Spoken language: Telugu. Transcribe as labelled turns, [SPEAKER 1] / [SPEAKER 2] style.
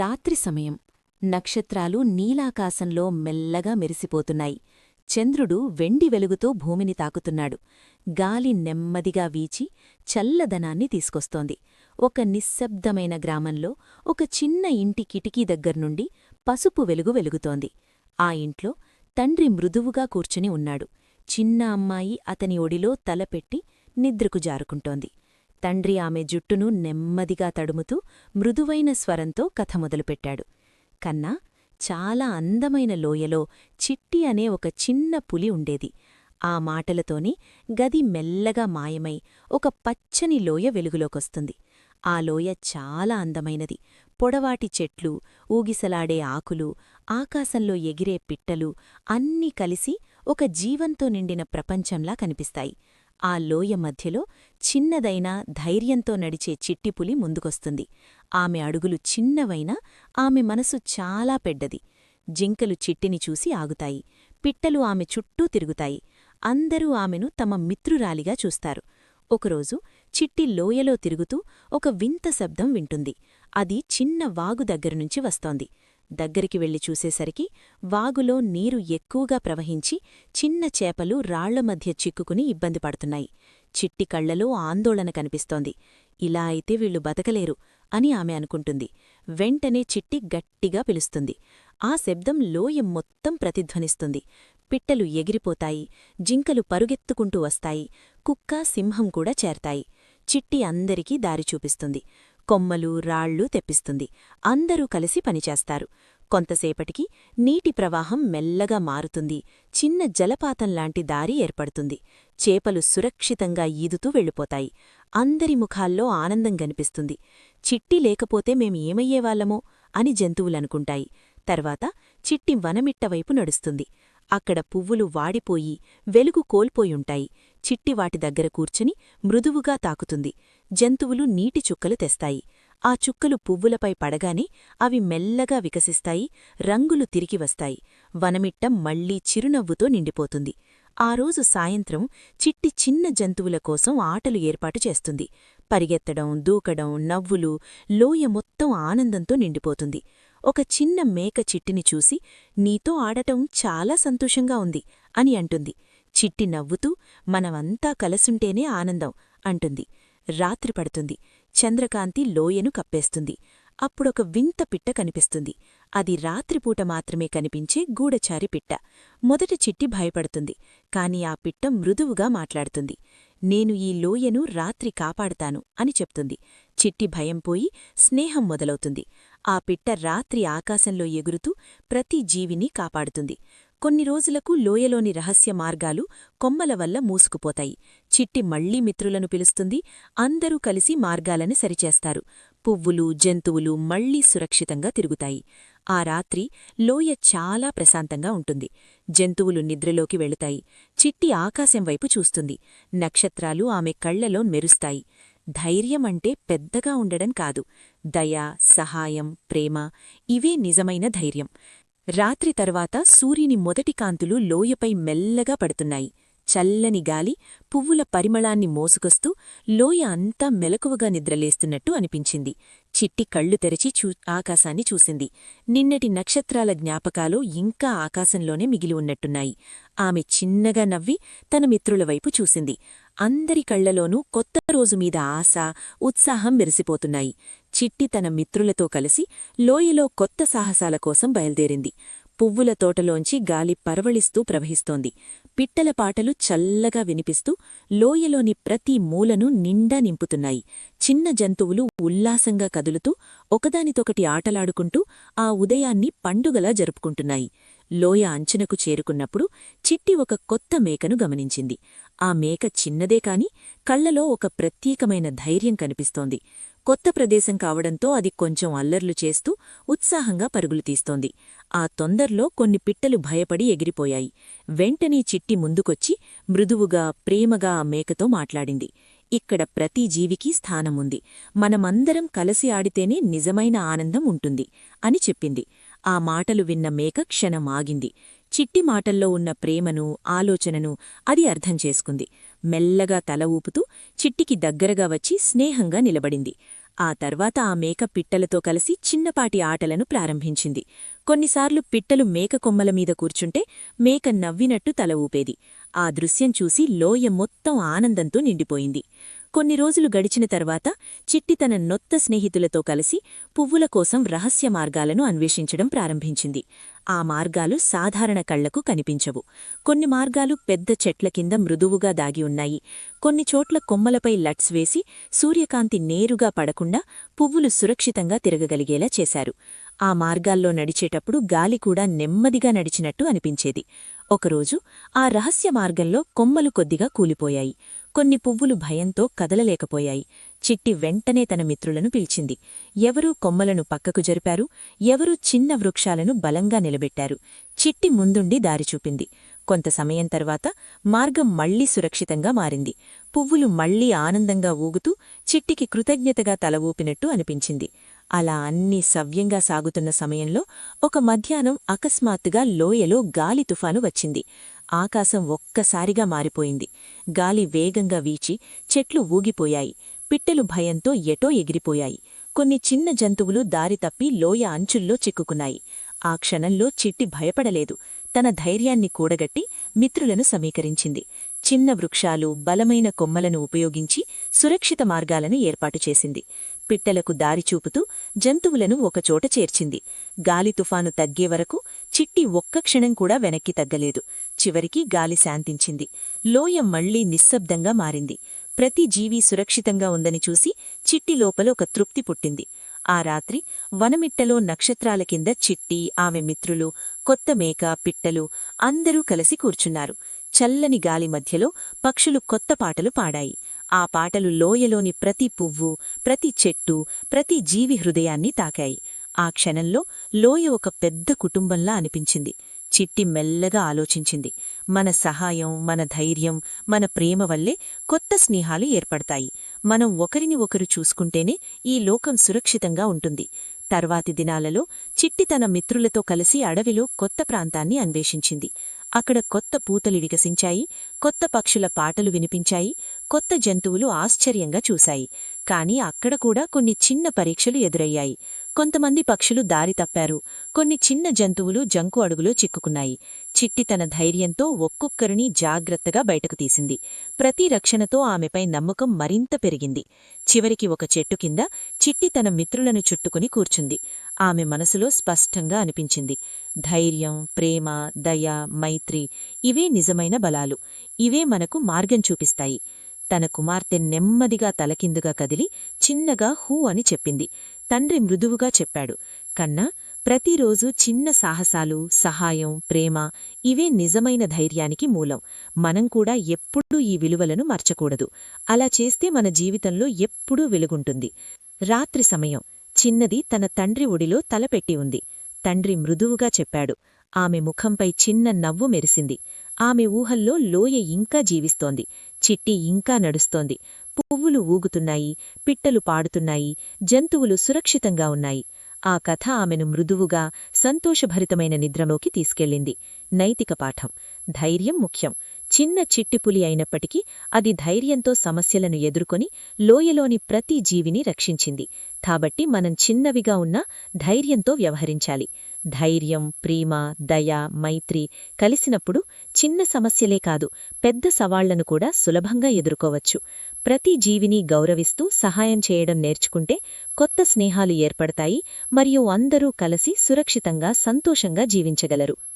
[SPEAKER 1] రాత్రి సమయం నక్షత్రాలు నీలాకాశంలో మెల్లగా మెరిసిపోతున్నాయి. చంద్రుడు వెండి వెలుగుతో భూమిని తాకుతున్నాడు. గాలి నెమ్మదిగా వీచి చల్లదనాన్ని తీసుకొస్తోంది. ఒక నిశ్శబ్దమైన గ్రామంలో ఒక చిన్న ఇంటి కిటికీ దగ్గర్నుండి పసుపు వెలుగు వెలుగుతోంది. ఆ ఇంట్లో తండ్రి మృదువుగా కూర్చుని ఉన్నాడు. చిన్న అమ్మాయి అతని ఒడిలో తలపెట్టి నిద్రకు జారుకుంటోంది. తండ్రి ఆమె జుట్టును నెమ్మదిగా తడుముతూ మృదువైన స్వరంతో కథ మొదలుపెట్టాడు. కన్నా చాలా అందమైన లోయలో చిట్టి అనే ఒక చిన్న పులి ఉండేది. ఆ మాటలతోని గది మెల్లగా మాయమై ఒక పచ్చని లోయ వెలుగులోకొస్తుంది. ఆ లోయ చాలా అందమైనది. పొడవాటి చెట్లు ఊగిసలాడే ఆకులు ఆకాశంలో ఎగిరే పిట్టలు అన్నీ కలిసి ఒక జీవంతో నిండిన ప్రపంచంలా కనిపిస్తాయి. ఆ లోయ మధ్యలో చిన్నదైనా ధైర్యంతో నడిచే చిట్టిపులి ముందుకొస్తుంది. ఆమె అడుగులు చిన్నవైనా ఆమె మనసు చాలా పెద్దది. జింకలు చిట్టిని చూసి ఆగుతాయి. పిట్టలు ఆమె చుట్టూ తిరుగుతాయి. అందరూ ఆమెను తమ మిత్రురాలిగా చూస్తారు. ఒకరోజు చిట్టి లోయలో తిరుగుతూ ఒక వింత శబ్దం వింటుంది. అది చిన్న వాగు దగ్గరనుంచి వస్తోంది. దగ్గరికి వెళ్ళి చూసేసరికి వాగులో నీరు ఎక్కువగా ప్రవహించి చిన్న చేపలు రాళ్ళ మధ్య చిక్కుకుని ఇబ్బంది పడుతున్నాయి. చిట్టి కళ్ళలో ఆందోళన కనిపిస్తోంది. ఇలా అయితే వీళ్ళు బతకలేరు అని ఆమె అనుకుంటుంది. వెంటనే చిట్టి గట్టిగా పిలుస్తుంది. ఆ శబ్దం లోయ మొత్తం ప్రతిధ్వనిస్తుంది. పిట్టలు ఎగిరిపోతాయి జింకలు పరుగెత్తుకుంటూ వస్తాయి కుక్క సింహం కూడా చేరతాయి. చిట్టి అందరికీ దారి చూపిస్తుంది. కొమ్మలు రాళ్ళు తెప్పిస్తుంది. అందరూ కలిసి పనిచేస్తారు. కొంతసేపటికి నీటి ప్రవాహం మెల్లగా మారుతుంది. చిన్న జలపాతంలాంటి దారి ఏర్పడుతుంది. చేపలు సురక్షితంగా ఈదుతూ వెళ్ళిపోతాయి. అందరి ముఖాల్లో ఆనందం గనిపిస్తుంది చిట్టి లేకపోతే మేము ఏమయ్యేవాళ్ళమో అని జంతువులనుకుంటాయి తర్వాత చిట్టి వనమిట్టవైపు నడుస్తుంది. అక్కడ పువ్వులు వాడిపోయి వెలుగు కోల్పోయుంటాయి చిట్టి వాటి దగ్గర కూర్చుని మృదువుగా తాకుతుంది. జంతువులు నీటి చుక్కలు తెస్తాయి. ఆ చుక్కలు పువ్వులపై పడగానే అవి మెల్లగా వికసిస్తాయి రంగులు తిరిగి వస్తాయి. వనమిట్టం మళ్ళీ చిరునవ్వుతో నిండిపోతుంది. ఆ రోజు సాయంత్రం చిట్టి చిన్న జంతువుల కోసం ఆటలు ఏర్పాటు చేస్తుంది. పరిగెత్తడం దూకడం నవ్వులు లోయ మొత్తం ఆనందంతో నిండిపోతుంది. ఒక చిన్న మేక చిట్టిని చూసి నీతో ఆడటం చాలా సంతోషంగా ఉంది అని అంటుంది. చిట్టి నవ్వుతూ మనమంతా కలసుంటేనే ఆనందం అంటుంది. రాత్రి పడుతుంది. చంద్రకాంతి లోయను కప్పేస్తుంది. అప్పుడొక వింత పిట్ట కనిపిస్తుంది. అది రాత్రిపూట మాత్రమే కనిపించే గూడచారి పిట్ట. మొదట చిట్టి భయపడుతుంది. కాని ఆ పిట్ట మృదువుగా మాట్లాడుతుంది. నేను ఈ లోయను రాత్రి కాపాడుతాను అని చెప్తుంది. చిట్టి భయం పోయి స్నేహం మొదలవుతుంది. ఆ పిట్ట రాత్రి ఆకాశంలో ఎగురుతూ ప్రతి జీవిని కాపాడుతుంది. కొన్ని రోజులకు లోయలోని రహస్య మార్గాలు కొమ్మల వల్ల మూసుకుపోతాయి. చిట్టి మళ్ళీ మిత్రులను పిలుస్తుంది. అందరూ కలిసి మార్గాలను సరిచేస్తారు. పువ్వులు జంతువులు మళ్ళీ సురక్షితంగా తిరుగుతాయి. ఆ రాత్రి లోయ చాలా ప్రశాంతంగా ఉంటుంది. జంతువులు నిద్రలోకి వెళుతాయి. చిట్టి ఆకాశం వైపు చూస్తుంది. నక్షత్రాలు ఆమె కళ్ళలో మెరుస్తాయి. ధైర్యం అంటే పెద్దగా ఉండడం కాదు. దయ సహాయం ప్రేమ ఇవే నిజమైన ధైర్యం. రాత్రి తర్వాత సూర్యుని మొదటి కాంతులు లోయపై మెల్లగా పడుతున్నాయి. చల్లని గాలి పువ్వుల పరిమళాన్ని మోసుకొస్తూ లోయ అంతా మెలకువగా నిద్రలేస్తున్నట్టు అనిపించింది. చిట్టి కళ్ళు తెరచి చూ ఆకాశాన్ని చూసింది. నిన్నటి నక్షత్రాల జ్ఞాపకాలు ఇంకా ఆకాశంలోనే మిగిలి ఉన్నట్టున్నాయి. ఆమె చిన్నగా నవ్వి తన మిత్రుల వైపు చూసింది. అందరి కళ్ళలోనూ కొత్త రోజు మీద ఆశ ఉత్సాహం మెరిసిపోతున్నాయి. చిట్టి తన మిత్రులతో కలిసి లోయలో కొత్త సాహసాల కోసం బయల్దేరింది. పువ్వుల తోటలోంచి గాలి పరవళిస్తూ ప్రవహిస్తోంది. పిట్టల పాటలు చల్లగా వినిపిస్తూ లోయలోని ప్రతి మూలను నిండా నింపుతున్నాయి. చిన్న జంతువులు ఉల్లాసంగా కదులుతూ ఒకదానితొకటి ఆటలాడుకుంటూ ఆ ఉదయాన్ని పండుగలా జరుపుకుంటున్నాయి. లోయ అంచనకు చేరుకున్నప్పుడు చిట్టి ఒక కొత్త మేకను గమనించింది. ఆ మేక చిన్నదే కాని కళ్ళలో ఒక ప్రత్యేకమైన ధైర్యం కనిపిస్తోంది. కొత్త ప్రదేశం కావడంతో అది కొంచెం అల్లర్లు చేస్తూ ఉత్సాహంగా పరుగులు తీస్తోంది. ఆ తొందర్లో కొన్ని పిట్టలు భయపడి ఎగిరిపోయాయి. వెంటనే చిట్టి ముందుకొచ్చి మృదువుగా ప్రేమగా ఆ మేకతో మాట్లాడింది. ఇక్కడ ప్రతి జీవికి స్థానముంది. మనమందరం కలసి ఆడితేనే నిజమైన ఆనందం ఉంటుంది అని చెప్పింది. ఆ మాటలు విన్న మేక క్షణం ఆగింది. చిట్టి మాటల్లో ఉన్న ప్రేమను ఆలోచనను అది అర్థం చేసుకుంది. మెల్లగా తల ఊపుతూ చిట్టికి దగ్గరగా వచ్చి స్నేహంగా నిలబడింది. ఆ తర్వాత ఆ మేక పిట్టలతో కలిసి చిన్నపాటి ఆటలను ప్రారంభించింది. కొన్నిసార్లు పిట్టలు మేక కొమ్మల మీద కూర్చుంటే మేక నవ్వినట్టు తల ఊపేది. ఆ దృశ్యం చూసి లోయ మొత్తం ఆనందంతో నిండిపోయింది. కొన్ని రోజులు గడిచిన తర్వాత చిట్టి తన నొత్త స్నేహితులతో కలిసి పువ్వుల కోసం రహస్య మార్గాలను అన్వేషించడం ప్రారంభించింది. ఆ మార్గాలు సాధారణ కళ్ళకు కనిపించవు. కొన్ని మార్గాలు పెద్ద చెట్ల కింద మృదువుగా దాగి ఉన్నాయి. కొన్ని చోట్ల కొమ్మలపై లట్స్ వేసి సూర్యకాంతి నేరుగా పడకుండా పువ్వులు సురక్షితంగా తిరగగలిగేలా చేశారు. ఆ మార్గాల్లో నడిచేటప్పుడు గాలి కూడా నెమ్మదిగా నడిచినట్టు అనిపించేది. ఒకరోజు ఆ రహస్య మార్గంలో కొమ్మలు కొద్దిగా కూలిపోయాయి. కొన్ని పువ్వులు భయంతో కదలలేకపోయాయి. చిట్టి వెంటనే తన మిత్రులను పిలిచింది. ఎవరూ కొమ్మలను పక్కకు జరిపారు? ఎవరూ చిన్న వృక్షాలను బలంగా నిలబెట్టారు? చిట్టి ముందుండి దారి చూపింది. కొంత సమయం తర్వాత మార్గం మళ్ళీ సురక్షితంగా మారింది. పువ్వులు మళ్ళీ ఆనందంగా ఊగుతూ చిట్టికి కృతజ్ఞతగా తల ఊపినట్టు అనిపించింది. అలా అన్నీ సవ్యంగా సాగుతున్న సమయంలో ఒక మధ్యాహ్నం అకస్మాత్తుగా లోయలో గాలి తుఫాను వచ్చింది. ఆకాశం ఒక్కసారిగా మారిపోయింది. గాలి వేగంగా వీచి చెట్లు ఊగిపోయాయి. పిట్టెలు భయంతో ఎటో ఎగిరిపోయాయి. కొన్ని చిన్న జంతువులు దారి తప్పి లోయ అంచుల్లో చిక్కుకున్నాయి. ఆ క్షణంలో చిట్టి భయపడలేదు. తన ధైర్యాన్ని కూడగట్టి మిత్రులను సమీకరించింది. చిన్న వృక్షాలు బలమైన కొమ్మలను ఉపయోగించి సురక్షిత మార్గాలను ఏర్పాటు చేసింది. పిట్టలకు దారి చూపుతూ జంతువులను ఒకచోట చేర్చింది. గాలి తుఫాను తగ్గే వరకు చిట్టి ఒక్క క్షణం కూడా వెనక్కి తగ్గలేదు. చివరికి గాలి శాంతించింది. లోయ మళ్ళీ నిశ్శబ్దంగా మారింది. ప్రతి జీవీ సురక్షితంగా ఉందని చూసి చిట్టి లోపల ఒక తృప్తి పుట్టింది. ఆ రాత్రి వనమిట్టలో నక్షత్రాల కింద చిట్టి ఆమె మిత్రులు కొత్త మేక పిట్టలు అందరూ కలిసి కూర్చున్నారు. చల్లని గాలి మధ్యలో పక్షులు కొత్త పాటలు పాడాయి. ఆ పాటలు లోయలోని ప్రతి పువ్వు ప్రతి చెట్టు ప్రతి జీవి హృదయాన్ని తాకాయి. ఆ క్షణంలో లోయ ఒక పెద్ద కుటుంబంలా అనిపించింది. చిట్టి మెల్లగా ఆలోచించింది. మన సహాయం మన ధైర్యం మన ప్రేమ వల్లే కొత్త స్నేహాలు ఏర్పడతాయి. మనం ఒకరిని ఒకరు చూసుకుంటేనే ఈ లోకం సురక్షితంగా ఉంటుంది. తర్వాతి దినాలలో చిట్టి తన మిత్రులతో కలిసి అడవిలో కొత్త ప్రాంతాన్ని అన్వేషించింది. అక్కడ కొత్త పూతలు వికసించాయి కొత్త పక్షుల పాటలు వినిపించాయి కొత్త జంతువులు ఆశ్చర్యంగా చూశాయి. కాని అక్కడ కూడా కొన్ని చిన్న పరీక్షలు ఎదురయ్యాయి. కొంతమంది పక్షులు దారి తప్పారు. కొన్ని చిన్న జంతువులు జంకు అడుగులో చిక్కుకున్నాయి. చిట్టి తన ధైర్యంతో ఒక్కొక్కరిని జాగ్రత్తగా బయటకు తీసింది. ప్రతి రక్షణతో ఆమెపై నమ్మకం మరింత పెరిగింది. చివరికి ఒక చెట్టు కింద చిట్టి తన మిత్రులను చుట్టుకుని కూర్చుంది. ఆమె మనసులో స్పష్టంగా అనిపించింది. ధైర్యం ప్రేమ దయ మైత్రి ఇవే నిజమైన బలాలు. ఇవే మనకు మార్గం చూపిస్తాయి. తన కుమార్తె నెమ్మదిగా తలకిందుగా కదిలి చిన్నగా హూ అని చెప్పింది. తండ్రి మృదువుగా చెప్పాడు. కన్నా ప్రతిరోజు చిన్న సాహసాలు సహాయం ప్రేమ ఇవే నిజమైన ధైర్యానికి మూలం. మనం కూడా ఎప్పుడూ ఈ విలువలను మర్చకూడదు. అలా చేస్తే మన జీవితంలో ఎప్పుడూ వెలుగుంటుంది. రాత్రి సమయం. చిన్నది తన తండ్రి ఒడిలో తలపెట్టి ఉంది. తండ్రి మృదువుగా చెప్పాడు. ఆమె ముఖంపై చిన్న నవ్వు మెరిసింది. ఆమె ఊహల్లో లోయ ఇంకా జీవిస్తోంది. చిట్టి ఇంకా నడుస్తోంది. పువ్వులు ఊగుతున్నాయి పిట్టలు పాడుతున్నాయి జంతువులు సురక్షితంగా ఉన్నాయి. ఆ కథ ఆమెను మృదువుగా సంతోషభరితమైన నిద్రలోకి తీసుకెళ్ళింది. నైతిక పాఠం. ధైర్యం ముఖ్యం. చిన్న చిట్టిపులి అయినప్పటికీ అది ధైర్యంతో సమస్యలను ఎదుర్కొని లోయలోని ప్రతి జీవిని రక్షించింది. కాబట్టి మనం చిన్నవిగా ఉన్నా ధైర్యంతో వ్యవహరించాలి. ధైర్యం ప్రేమ దయ మైత్రి కలిసినప్పుడు చిన్న సమస్యలే కాదు పెద్ద సవాళ్ళను కూడా సులభంగా ఎదుర్కోవచ్చు. ప్రతి జీవిని గౌరవిస్తూ సహాయం చేయడం నేర్చుకుంటే కొత్త స్నేహాలు ఏర్పడతాయి మరియు అందరూ కలిసి సురక్షితంగా సంతోషంగా జీవించగలరు.